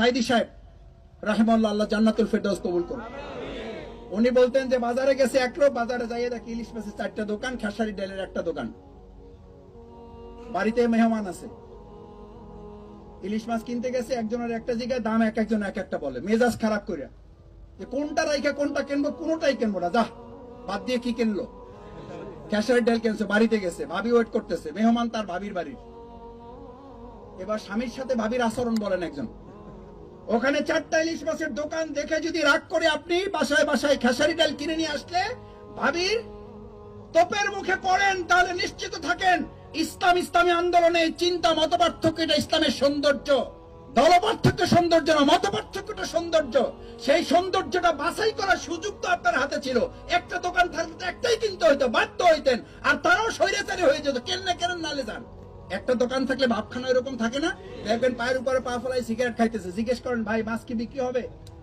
সাইদি সাহেব রাহেমাল্লাহ আল্লাহ জান্নাতুল ফেরদৌস কবুল করুন। উনি বলতেন যে, বাজারে গেছে এক লোক বাজারে যাইয়ে দেখি ইলিশ মাছের চারটা দোকান, খেসারি ডালের একটা দোকান। বাড়িতে মেহমান আছে। ইলিশ মাছ কিনতে গেছে, একজনের একটা জায়গায় দাম এক একজন এক একটা বলে। মেজাজ খারাপ করে যে কোনটা রাইখা, কোনটা কিনবো, কোনোটাই কিনবো না। যা বাদ দিয়ে কি কিনলো? খেসারি ডাল কিনছে, বাড়িতে গেছে, ভাবি ওয়েট করতেছে। মেহমান তার ভাবির বাড়ির। এবার স্বামীর সাথে ভাবির আচরণ বলেন একজন। ওখানে চারটা ইলিশ মাছের দোকান দেখে যদি রাগ করে আপনি বাসায় বাসায় খেসারি ডাল কিনে নিয়ে আসলে, ভাবির তোপের মুখে পড়েন, তাহলে নিশ্চিত থাকেন, ইসলাম ইসলামী আন্দোলনে চিন্তা মত এটা ইসলামের সৌন্দর্য। দল পার্থক্য সৌন্দর্য না মত পার্থক্যটা সৌন্দর্য। সেই সৌন্দর্যটা বাছাই করার সুযোগ তো আপনার হাতে ছিল একটা দোকান থাকলে তো একটাই কিনতে হইতো বাধ্য হইতেন আর তারাও স্বৈরাচারী হয়ে যেত কেন কেন নালে যান একটা দোকান থাকলে ভাবখানা এরকম থাকে না? দেখবেন পায়ের উপরে পা ফলাই সিগারেট খাইতেছে। জিজ্ঞেস করেন, ভাই, মাছ কি বিক্রি হবে?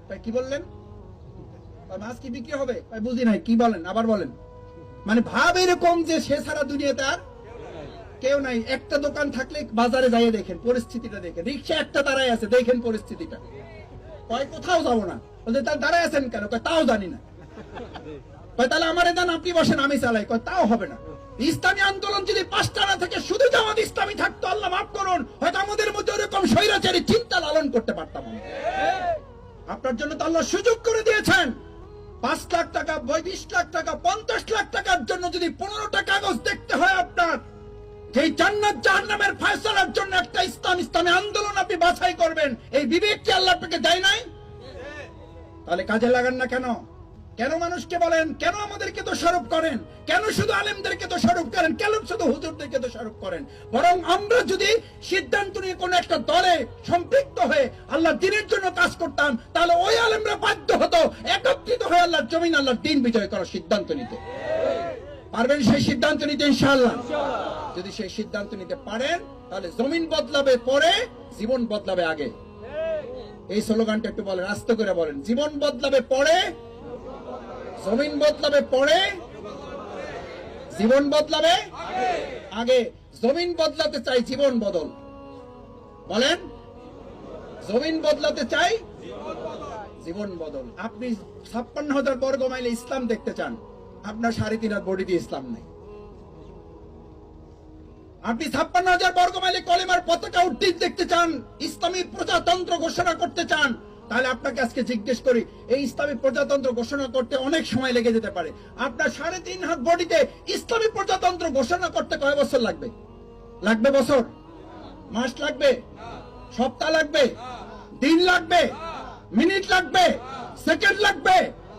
ভাই, কি বললেন? মাছ কি বিক্রি হবে? ভাই, বুঝি নাই, কি বলেন? আবার বলেন। মানে ভাব এরকম যে সে সারা দুনিয়াতে আর কেউ নাই। একটা দোকান থাকলে বাজারে যাইয়ে দেখেন, পরিস্থিতিটা দেখেন। রিক্সা একটা দাঁড়ায় আছে, দেখেন পরিস্থিতিটা। কয়, কোথাও যাব না? বলছে, তার দাঁড়ায় আছেন কেন? কয়, তাও জানি না। কয়, তাহলে আমার দেন, আপনি বসেন, আমি চালাই। কয়, তাও হবে না। ইসলামী আন্দোলন যদি পাঁচটা না থেকে, শুধু জামাত ইসলামী থাকতো, আল্লাহ মাফ করুন। হয়তো আমাদের মধ্যে ওরকম স্বৈরাচারী চিন্তা লালন করতে পারতাম আপনার জন্য তো আল্লাহ সুযোগ করে দিয়েছেন। পাঁচ লাখ টাকা বিশ লাখ টাকা, পঞ্চাশ লাখ টাকার জন্য যদি পনেরোটা কাগজ দেখতে হয় আপনার যেই জান্নাত জাহান্নামের ফয়সালার জন্য একটা ইসলাম ইসলামী আন্দোলন আপনি বাছাই করবেন। এই বিবেক কি আল্লাহ আপনাকে দেয় নাই? তাহলে কাজে লাগান না কেন? কেন মানুষকে বলেন? কেন আমাদেরকে দোষারোপ করেন? কেন শুধু আলেমদেরকে দোষারোপ করেন? কেন শুধু হুজুরদেরকে দোষারোপ করেন? বরং আমরা যদি সিদ্ধান্ত নিয়ে কোন একটা দলে সম্পৃক্ত হয়ে আল্লাহ দিনের জন্য কাজ করতাম, তাহলে ওই আলেমরা বাধ্য হতো, একত্রিত হয়ে আল্লাহর জমিন, আল্লাহর দিন বিজয় করার সিদ্ধান্ত নিতে। পারবেন সেই সিদ্ধান্ত নিতে ইনশাআল্লাহ? যদি সেই সিদ্ধান্ত নিতে পারেন, তাহলে জমিন বদলাবে পরে, জীবন বদলাবে আগে। এই স্লোগানটা একটু বলেন, আস্তে করে বলেন। জীবন বদলাবে পরে জমিন বদলাবে পরে, জীবন বদলাবে আগে। জমিন বদলাতে চাই জীবন বদল। বলেন, জমিন বদলাতে চাই জীবন বদল। আপনি ছাপ্পান্ন হাজার বর্গ মাইলে ইসলাম দেখতে চান, আপনার সাড়ে তিন বডি দিয়ে ইসলাম নেই। আপনি ছাপ্পান্ন হাজার বর্গ মাইলে কলেমার পতাকা উড্ডিত দেখতে চান, ইসলামী প্রজাতন্ত্র ঘোষণা করতে চান তাহলে আপনাকে আজকে জিজ্ঞেস করি, এই ইসলামী প্রজাতন্ত্র ঘোষণা করতে অনেক সময় লেগে যেতে পারে। আপনার সাড়ে তিন হাত বডিতে ইসলামী প্রজাতন্ত্র ঘোষণা করতে কয় বছর লাগবে? লাগবে বছর? মাস লাগবে? সপ্তাহ লাগবে? দিন লাগবে? মিনিট লাগবে? সেকেন্ড লাগবে?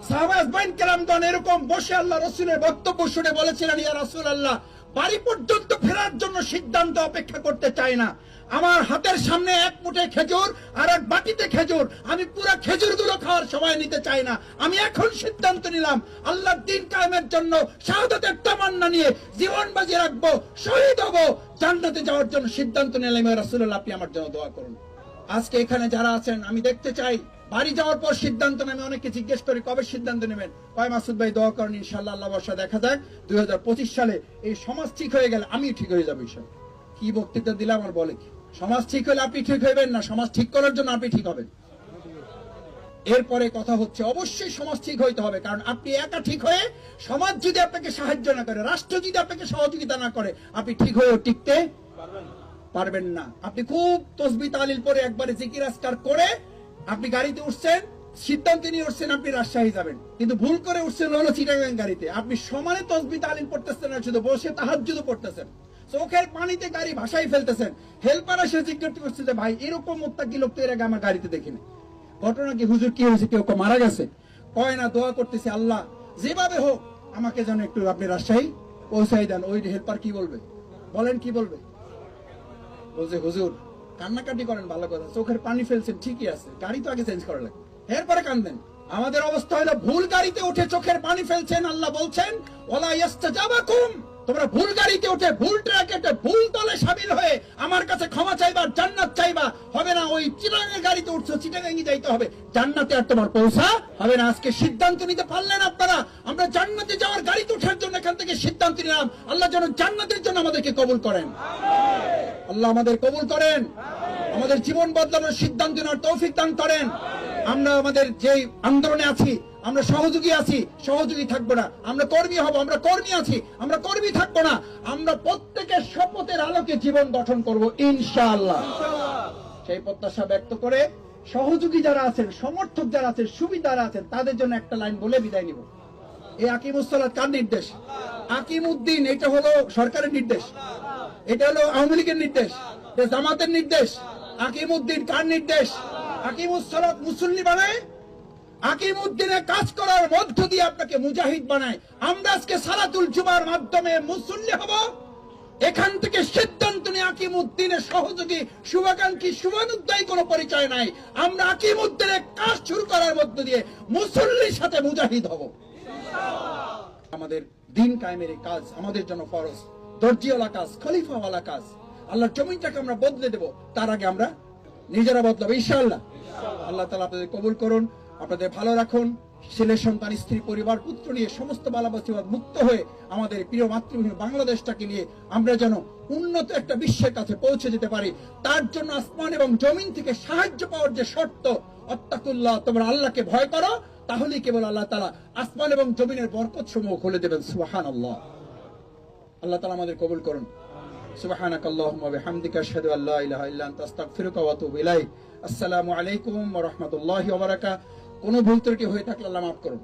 সাহাবাজ বাইন কেরামগণ এরকম বসে আল্লাহ রসুলের বক্তব্য শুনে বলেছিলেন, ইয়া রসুল আল্লাহ বাড়ি পর্যন্ত ফেরার জন্য সিদ্ধান্ত অপেক্ষা করতে চাই না। আমার হাতের সামনে এক মুঠে খেজুর আর এক বাটিতে খেজুর। আমি পুরো খেজুরগুলো খাওয়ার সময় নিতে চাই না। আমি এখন সিদ্ধান্ত নিলাম, আল্লাহর দিন কায়েমের জন্য শাহাদাতের তামান্না নিয়ে জীবন বাজি রাখব, শহীদ হব। জান্নাতে যাওয়ার জন্য সিদ্ধান্ত নিলাম রাসূলুল্লাহ, আপনি আমার জন্য দোয়া করুন। আজকে এখানে যারা আছেন, আমি দেখতে চাই বাড়ি যাওয়ার পর সিদ্ধান্ত নেবে অনেকে জিজ্ঞেস করি কবে সিদ্ধান্ত নেবেন? কয়, মাসুদ ভাই, দোয়া করেন ইনশাল্লাহ আল্লাহ বর্ষা দেখা যাক দুই সালে এই সমাজ ঠিক হয়ে গেলে আমি ঠিক হয়ে যাব ঈশ্বর কি বক্তৃতা দিলাম আর বলে কি? সমাজ ঠিক হলে আপনি ঠিক হইবেন না, সমাজ ঠিক করার জন্য আপনি ঠিক হবেন। এরপরে কথা হচ্ছে, অবশ্যই সমাজ ঠিক হইতে হবে, কারণ আপনি একা ঠিক হয়ে সমাজ যদি আপনাকে সাহায্য না করে, রাষ্ট্র যদি আপনাকে সহযোগিতা না করে, আপনি ঠিক হয়েও টিকতে পারবেন না। আপনি খুব তসবি তালিল পরে একবারে জিকির আজকার করে আপনি গাড়িতে উঠছেন, সিদ্ধান্ত নিয়ে উঠছেন, আপনি রাজশাহী যাবেন। কিন্তু ভুল করে উঠছেন হলো চিটাগাং গাড়িতে। আপনি সমানে তসবি তালিল পড়তেছেন না শুধু বসে তাহার যুদ্ধ পড়তেছেন। চোখের পানিতে গাড়ি ভাসাই ফেলতেছেন। হেল্পার এসে জিজ্ঞাসা করছে যে, ভাই, এরকম মোত্তাকি লোক তো এর আগে আমার গাড়িতে দেখিনি। ঘটনা কি? হুজুর কি হয়েছে? কেউ মারা গেছে? কয় না, দোয়া করতেছে আল্লাহ, যেভাবে হোক আমাকে যেন একটু আপনি রাজশাহী পৌঁছাই দেন। ওই হেল্পার কি বলবে? বলেন কি বলবে? বলছে, হুজুর কান্নাকাটি করেন, ভালো কথা। চোখের পানি ফেলছেন, ঠিকই আছে। গাড়ি তো আগে চেঞ্জ করা লাগে এরপরে কান্দেন। আমাদের অবস্থা হলো, ভুল গাড়িতে উঠে চোখের পানি ফেলছেন, আল্লাহ বলছেন ওলা ইয়াস্তাজাবাকুম। তোমরা ভুল গাড়িতে উঠে, ভুল ট্রাকে উঠে, ভুল দলে সামিল হয়ে আমার কাছে ক্ষমা চাইবা, জান্নাত চাইবা, হবে না ওই চিটাঙ্গের গাড়িতে উঠছো চিটাঙ্গি যাইতে হবে। জান্নাতে আর তোমার পৌঁছা হবে না। আজকে সিদ্ধান্ত নিতে পারলেন আপনারা। আমরা জান্নাতে যাওয়ার গাড়িতে ওঠার জন্য এখান থেকে সিদ্ধান্ত নিলাম। আল্লাহ যেন জান্নাতের জন্য আমাদেরকে কবুল করেন। আল্লাহ আমাদের কবুল করেন। আমাদের জীবন বদলানোর সিদ্ধান্ত নেওয়ার তৌফিক দান করেন। আমরা আমাদের যে আন্দোলনে আছি, আমরা সহযোগী আছি, সহযোগী থাকব না। আমরা কর্মী হব, আমরা কর্মী আছি, আমরা কর্মী থাকব না। আমরা প্রত্যেকের শপথের আলোকে জীবন গঠন করব, ইনশাআল্লাহ। সেই প্রত্যাশা ব্যক্ত করে সহযোগী যারা আছেন, সমর্থক যারা আছেন, সুবিধারা আছেন, তাদের জন্য একটা লাইন বলে বিদায় নিব। এই আকিমুসলাত কার নির্দেশ? আকিম উদ্দিন এটা হলো সরকারের নির্দেশ। এটা হলো আওয়ামী লীগের নির্দেশ। জামাতের নির্দেশ। আকিম উদ্দিন কার নির্দেশ? আকিমুসলাত মুসল্লি বানায়। আকিম কাজ করার মধ্য দিয়ে আপনাকে মুজাহিদ বানায়। আমরা আজকে সালাতুল জুমার মাধ্যমে মুসল্লি হব। এখান থেকে সিদ্ধান্ত নিয়ে আকিম উদ্দিনের সহযোগী, শুভাকাঙ্ক্ষী শুভানুদ্দায়ী কোনো পরিচয় নাই। আমরা আকিম উদ্দিনের কাজ শুরু করার মধ্য দিয়ে মুসল্লির সাথে মুজাহিদ হব। আমাদের দিন কায়েমের কাজ আমাদের জন্য ফরজ। দর্জিওয়ালা কাজ খলিফাওয়ালা কাজ। আল্লাহর জমিনটাকে আমরা বদলে দেব তার আগে আমরা নিজেরা বদলাবো ইনশাআল্লাহ। আল্লাহ তালা আপনাদের কবুল করুন আপনাদের ভালো রাখুন ছেলে সন্তান স্ত্রী পরিবার পুত্র নিয়ে সমস্ত বালাবাসীবাদ মুক্ত হয়ে আমাদের প্রিয় মাতৃভূমি বাংলাদেশটাকে নিয়ে আমরা যেন উন্নত একটা বিশ্বের কাছে পৌঁছে যেতে পারি তার জন্য আসমান এবং জমিন থেকে সাহায্য পাওয়ার যে শর্ত অত্তাকুল্লাহ তোমরা আল্লাহকে ভয় করো তাহলেই কেবল আল্লাহ তালা আসমান এবং জমিনের বরকত সমূহ খুলে দেবেন সুবাহান আল্লাহ আল্লাহ তালা আমাদের কবুল করুন سبحانك اللهم وبحمدك اشهد ان لا اله الا انت استغفرك واتوب اليك আসসালামু আলাইকুম ওয়া রাহমাতুল্লাহি ওয়া বারাকাতুহু কোনো ভুল ত্রুটি হয়ে থাকলে আল্লাহ মাফ করুন